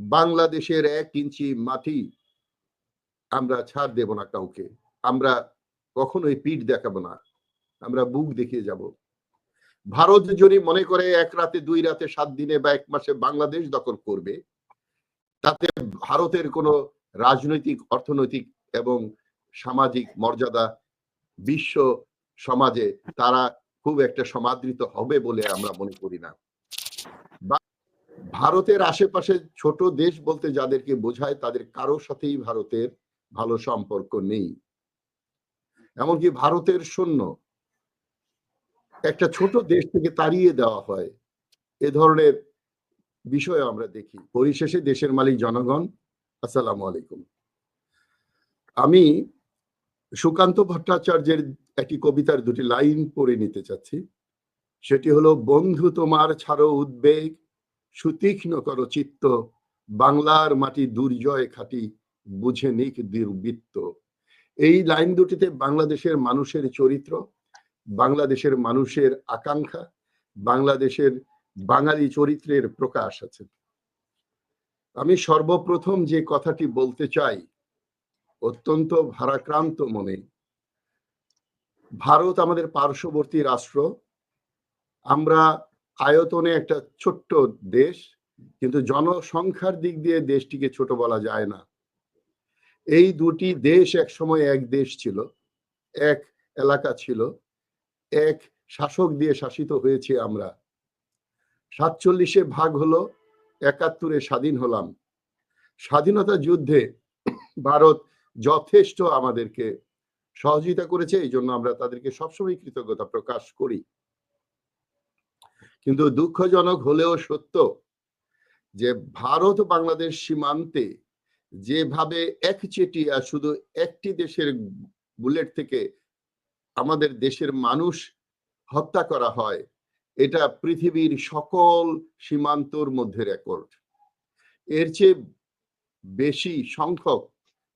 বাংলাদেশের এক ইঞ্চি মাটি আমরা ছাড় দেব না কাউকে। আমরা কখনোই পিঠ দেখাবো না। আমরা বুক দেখিয়ে যাব। ভারত যদি মনে করে এক রাতে, দুই রাতে, সাত দিনে বা এক মাসে বাংলাদেশ দখল করবে, তাতে ভারতের কোনো রাজনৈতিক, অর্থনৈতিক এবং সামাজিক মর্যাদা বিশ্ব সমাজে তারা খুব একটা সমাদৃত হবে বলে আমরা মনে করি না। ভারতের আশেপাশে ছোট দেশ বলতে যাদেরকে বোঝায়, তাদের কারোর সাথেই ভারতের ভালো সম্পর্ক নেই। এমনকি ভারতের সৈন্য একটা ছোট দেশ থেকে তাড়িয়ে দেওয়া হয়। এ ধরনের বিষয় আমরা দেখি। পরিশেষে দেশের মালিক জনগণ, আসসালামু আলাইকুম। আমি সুকান্ত ভট্টাচার্যের একটি কবিতার দুটি লাইন পড়ে নিতে চাচ্ছি। সেটি হলো, বন্ধু তোমার ছাড়ো উদ্বেগ সুতীক্ষ্ণ করো চিত্ত। বাংলার মাটি দুর্জয় খাটি, বুঝে নিক দুর্বৃত্ত। এই লাইন দুটিতে বাংলাদেশের মানুষের চরিত্র, বাংলাদেশের মানুষের আকাঙ্ক্ষা, বাংলাদেশের বাঙালি চরিত্রের প্রকাশ আছে। আমি সর্বপ্রথম যে কথাটি বলতে চাই, অত্যন্ত ভারাক্রান্ত মনে। ভারত আমাদের পার্শ্ববর্তী রাষ্ট্র। আমরা আয়তনে একটা ছোট্ট দেশ, কিন্তু জনসংখ্যার দিক দিয়ে দেশটিকে ছোট বলা যায় না। এই দুটি দেশ এক সময় এক দেশ ছিল, এক এলাকা ছিল, এক শাসক দিয়ে শাসিত হয়েছে আমরা। সাতচল্লিশে ভাগ হলো, একাত্তরে স্বাধীন হলাম। স্বাধীনতা যুদ্ধে ভারত যথেষ্ট আমাদেরকে সহযোগিতা করেছে, এই জন্য আমরা তাদেরকে সবসময় কৃতজ্ঞতা প্রকাশ করি। কিন্তু দুঃখজনক হলেও সত্য যে ভারত বাংলাদেশ সীমান্তে যেভাবে একচেটিয়া শুধু একটি দেশের বুলেট থেকে আমাদের দেশের মানুষ হত্যা করা হয়, এটা পৃথিবীর সকল সীমান্তর মধ্যে রেকর্ড এর চেয়ে বেশি সংখ্যক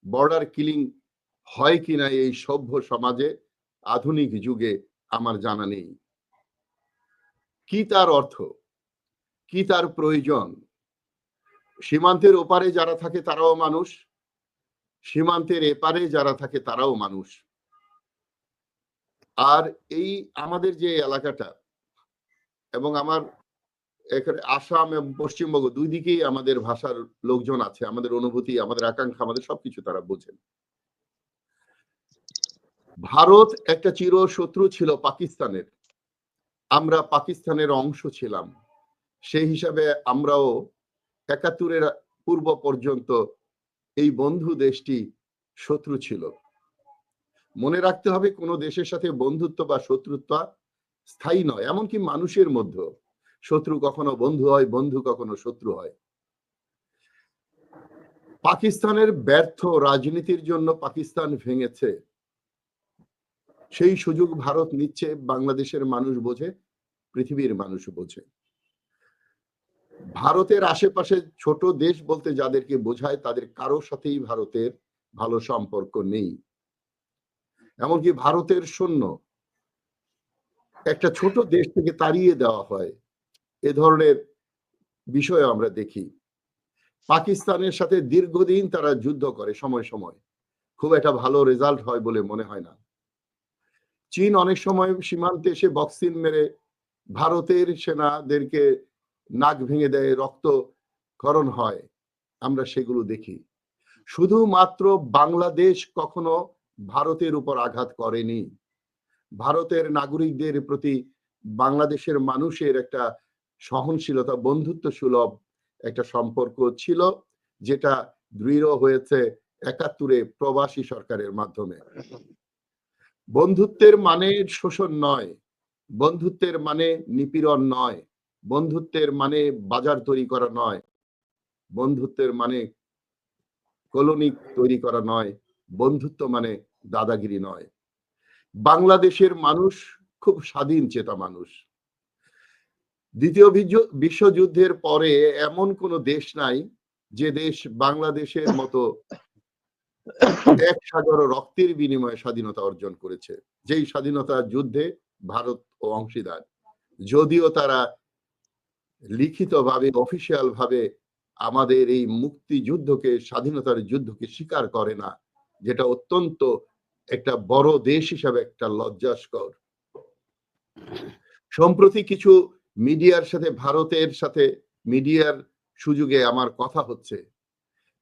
বর্ডার কিলিং হয় কিনা এই সভ্য সমাজে, আধুনিক যুগে আমার জানা নেই। কি তার অর্থ? কি তার প্রয়োজন? সীমান্তের ওপারে যারা থাকে তারাও মানুষ। সীমান্তের এপারে যারা থাকে তারাও মানুষ। আর এই আমাদের যে এলাকাটা এবং আমার এখানে আসাম এবং পশ্চিমবঙ্গ দুই দিকেই আমাদের ভাষার লোকজন আছে, আমাদের অনুভূতি, আমাদের আকাঙ্ক্ষা, আমাদের সবকিছু তারা বোঝেন। ভারত একটা চির শত্রু ছিল পাকিস্তানের। আমরা পাকিস্তানের অংশ ছিলাম। সেই হিসাবে আমরাও একাত্তরের পূর্ব পর্যন্ত এই বন্ধু দেশটি শত্রু ছিল। মনে রাখতে হবে কোনো দেশের সাথে বন্ধুত্ব বা শত্রুত্ব স্থায়ী নয়, এমনকি মানুষের মধ্যে শত্রু কখনো বন্ধু হয়, বন্ধু কখনো শত্রু হয়। পাকিস্তানের ব্যর্থ রাজনীতির জন্য পাকিস্তান ভেঙেছে। সেই সুযোগ ভারত নিচ্ছে, বাংলাদেশের মানুষ বোঝে। পৃথিবীর মানুষ বোঝে। ভারতের আশেপাশে ছোট দেশ বলতে যাদেরকে বোঝায়, তাদের কারোর সাথেই ভারতের ভালো সম্পর্ক নেই। এমনকি ভারতের সৈন্য একটা ছোট দেশ থেকে তাড়িয়ে দেওয়া হয়। এ ধরনের বিষয় আমরা দেখি। পাকিস্তানের সাথে দীর্ঘদিন তারা যুদ্ধ করে সময় সময়। খুব একটা ভালো রেজাল্ট হয় বলে মনে হয় না। চীন অনেক সময় সীমান্তে এসে বক্সিন মেরে ভারতের সেনাদেরকে নাক ভেঙে দেয় রক্তকরণ হয়, আমরা সেগুলো দেখি। শুধুমাত্র বাংলাদেশ কখনো ভারতের উপর আঘাত করেনি। ভারতের নাগরিকদের প্রতি বাংলাদেশের মানুষের একটা সহনশীলতা, বন্ধুত্ব সুলভ একটা সম্পর্ক ছিল, যেটা দৃঢ় হয়েছে একাত্তরে প্রবাসী সরকারের মাধ্যমে। বন্ধুত্বের মানে শোষণ নয় বন্ধুত্বের মানে নিপীড়ন নয়, বন্ধুত্বের মানে বাজার তৈরি করা নয়, বন্ধুত্বের মানে কলোনি তৈরি করা নয়, বন্ধুত্ব মানে দাদাগিরি নয়। বাংলাদেশের মানুষ খুব স্বাধীন চেতা মানুষ। দ্বিতীয় বিশ্বযুদ্ধের পরে এমন কোন দেশ নাই যে দেশ বাংলাদেশের মতো এক সাগর রক্তের বিনিময়ে স্বাধীনতা অর্জন করেছে। যেই স্বাধীনতা যুদ্ধে ভারত ও অংশীদার। যদিও তারা লিখিতভাবে অফিসিয়াল ভাবে আমাদের এই মুক্তিযুদ্ধকে, স্বাধীনতার যুদ্ধকে স্বীকার করে না, যেটা অত্যন্ত একটা বড় দেশ হিসাবে একটা লজ্জাস্কর। সম্প্রতি কিছু মিডিয়ার সাথে, ভারতের সাথে মিডিয়ার সুযোগে আমার কথা হচ্ছে।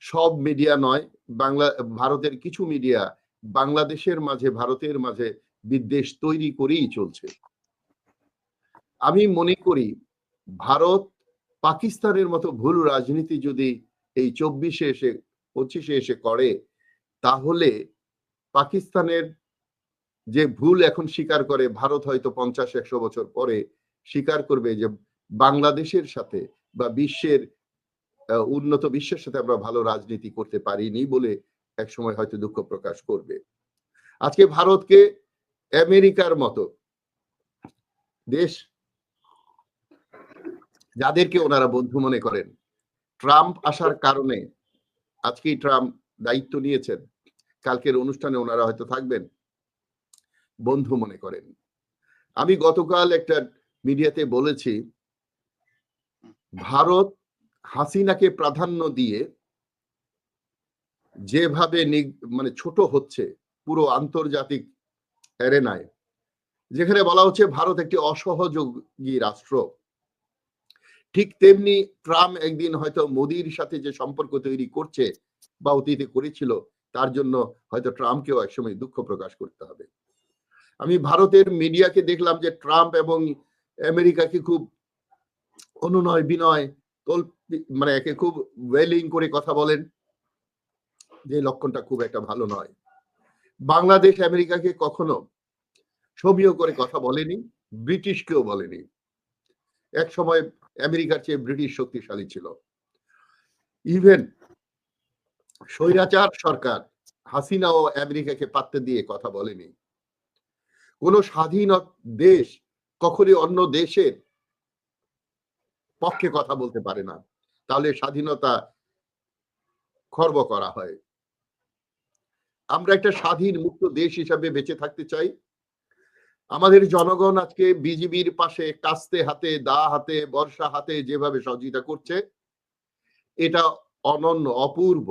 সব মিডিয়া নয়, বাংলা, ভারতের কিছু মিডিয়া বাংলাদেশের মাঝে, ভারতের মাঝে বিদ্বেষ তৈরি করেই চলছে। আমি মনে করি, ভারত পাকিস্তানের মতো ভুল রাজনীতি যদি এই চব্বিশে এসে, পঁচিশে এসে করে, তাহলে পাকিস্তানের যে ভুল এখন স্বীকার করে, ভারত হয়তো পঞ্চাশ, একশো বছর পরে স্বীকার করবে যে বাংলাদেশের সাথে বা বিশ্বের উন্নত বিশ্বের সাথে আমরা ভালো রাজনীতি করতে পারিনি বলে এক সময় হয়তো দুঃখ প্রকাশ করবে। আজকে ভারতকে আমেরিকার মতো। দেশ যাদেরকে ওনারা বন্ধু মনে করেন। ট্রাম্প আসার কারণে আজকেই ট্রাম্প দায়িত্ব নিয়েছেন। কালকের অনুষ্ঠানে ওনারা হয়তো থাকবেন। বন্ধু মনে করেন। আমি গতকাল একটা মিডিয়াতে বলেছি, ভারত হাসিনাকে প্রাধান্য দিয়ে যেভাবে মানে ছোট হচ্ছে, পুরো আন্তর্জাতিক এরেনায় যেখানে বলা হচ্ছে ভারত একটি অসহযোগী রাষ্ট্র। ঠিক তেমনি ট্রাম্প একদিন হয়তো মোদির সাথে যে সম্পর্ক তৈরি করছে বা অতীতে করেছিল, তার জন্য হয়তো ট্রাম্পকেও একসময় দুঃখ প্রকাশ করতে হবে। আমি ভারতের মিডিয়াকে দেখলাম যে ট্রাম্প এবং আমেরিকাকে খুব অনুনয় বিনয় মানে একে খুব ওয়েলিং করে কথা বলেন, যে লক্ষণটা খুব একটা ভালো নয়। বাংলাদেশ আমেরিকাকে কখনো সমীহ করে কথা বলেনি, ব্রিটিশকেও বলেনি। এক সময় আমেরিকার চেয়ে ব্রিটিশ শক্তিশালী ছিল। ইভেন স্বৈরাচার সরকার হাসিনা ও আমেরিকাকে পাত্তে দিয়ে কথা বলেনি। কোন স্বাধীন দেশ কখনই অন্য দেশের পক্ষে কথা বলতে পারে না। তাহলে স্বাধীনতা খর্ব করা হয়। আমরা একটা স্বাধীন মুক্ত দেশ হিসাবে বেঁচে থাকতে চাই। আমাদের জনগণ আজকে বিজিবির পাশে কাস্তে হাতে, দা হাতে, বর্ষা হাতে যেভাবে সহযোগিতা করছে, এটা অনন্য, অপূর্ব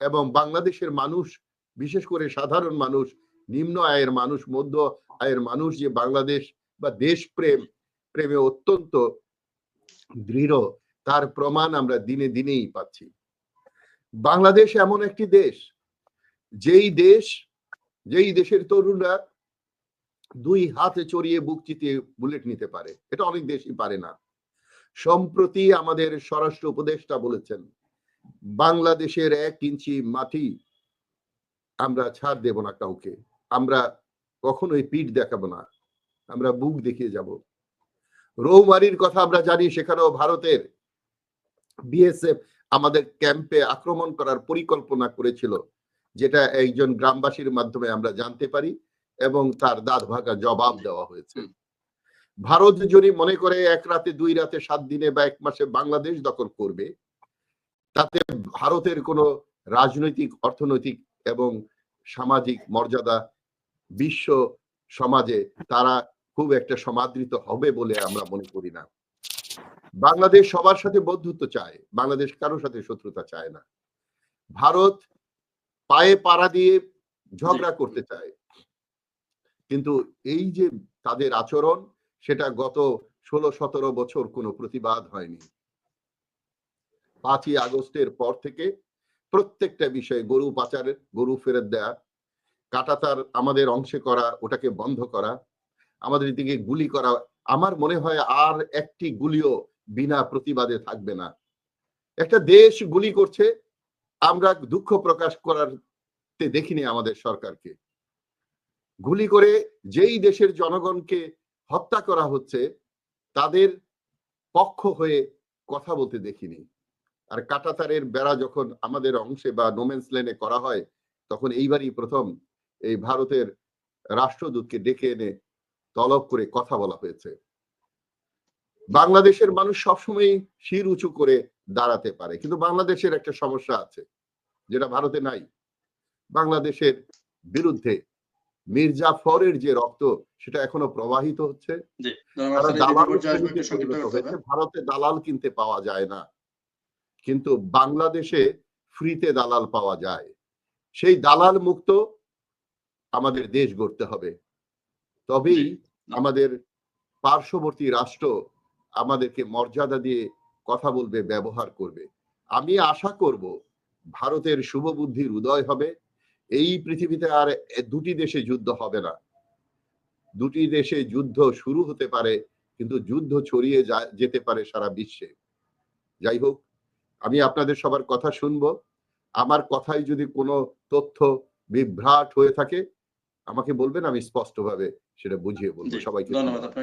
এবং বাংলাদেশের মানুষ, বিশেষ করে সাধারণ মানুষ, নিম্ন আয়ের মানুষ, মধ্য আয়ের মানুষ যে বাংলাদেশ বা দেশপ্রেম, প্রেমে অত্যন্ত দৃঢ়, তার প্রমাণ আমরা দিনে দিনেই পাচ্ছি। বাংলাদেশ এমন একটি দেশ যেই দেশ, যেই দেশের তরুণরা দুই হাতে চড়িয়ে বুক চিতিয়ে বুলেট নিতে পারে, এটা অনেক দেশই পারে না। সম্প্রতি আমাদের স্বরাষ্ট্র উপদেষ্টা বলেছেন, বাংলাদেশের এক ইঞ্চি মাটি আমরা ছাড় দেব না কাউকে, আমরা কখনোই পিঠ দেখাবো না, আমরা বুক দেখিয়ে যাব। রৌমারির কথা আমরা জানি, সেখানেও ভারতের বিএসএফ আমাদের ক্যাম্পে আক্রমণ করার পরিকল্পনা করেছিল। যেটা একজন গ্রামবাসীর মাধ্যমে আমরা জানতে পারি এবং তার দাঁত ভাগা জবাব দেওয়া হয়েছে। ভারত যদি মনে করে এক রাতে দুই রাতে সাত দিনে বা এক মাসে বাংলাদেশ দখল করবে তাতে ভারতের কোনো রাজনৈতিক অর্থনৈতিক এবং সামাজিক মর্যাদা বিশ্ব সমাজে তারা খুব একটা সমাদৃত হবে বলে আমরা মনে করি না। বাংলাদেশ সবার সাথে বন্ধুত্ব চায় বাংলাদেশ কারোর সাথে শত্রুতা চায় না। ভারত পায়ে পাড়া দিয়ে ঝগড়া করতে চায়। কিন্তু এই যে তাদের আচরণ সেটা গত ষোলো সতেরো বছর কোনো প্রতিবাদ হয়নি। পাঁচই আগস্টের পর থেকে প্রত্যেকটা বিষয়ে গরু পাচারের গরু ফেরত দেয়া কাটাতার আমাদের অংশে করা ওটাকে বন্ধ করা আমাদের দিকে গুলি করা আমার মনে হয় আর একটি গুলিও বিনা প্রতিবাদে থাকবে না। একটা দেশ গুলি করছে আমরা দুঃখ প্রকাশ করার দেখিনি আমাদের সরকারকে। গুলি করে যেই দেশের জনগণকে হত্যা করা হচ্ছে, তাদের পক্ষ হয়ে কথা বলতে দেখিনি। আর কাটাতারের বেড়া যখন আমাদের অংশে বা নোমেন্স লেনে করা হয়, তখন এইবারই প্রথম এই ভারতের রাষ্ট্রদূতকে ডেকে এনে তলব করে কথা বলা হয়েছে। বাংলাদেশের মানুষ সবসময় শির উঁচু করে দাঁড়াতে পারে, কিন্তু বাংলাদেশের একটা সমস্যা আছে। যেটা ভারতে নাই। বাংলাদেশের বিরুদ্ধে মির্জাফরের যে রক্ত সেটা এখনও প্রবাহিত হচ্ছে। ভারতে দালাল কিনতে পাওয়া যায় না। কিন্তু বাংলাদেশে ফ্রিতে দালাল পাওয়া যায়। সেই দালাল মুক্ত আমাদের দেশ গড়তে হবে। তবেই আমাদের পার্শ্ববর্তী রাষ্ট্র আমাদেরকে মর্যাদা দিয়ে কথা বলবে ব্যবহার করবে। আমি আশা করব ভারতের শুভ বুদ্ধির উদয় হবে। এই পৃথিবীতে আর দুটি দেশে যুদ্ধ হবে না। দুটি দেশে যুদ্ধ শুরু হতে পারে কিন্তু যুদ্ধ ছড়িয়ে যেতে পারে সারা বিশ্বে। যাই হোক আমি আপনাদের সবার কথা শুনব। আমার কথায় যদি কোনো তথ্য বিভ্রাট হয়ে থাকে আমাকে বলবেন আমি স্পষ্টভাবে সেটা বুঝিয়ে বলব সবাইকে। ধন্যবাদ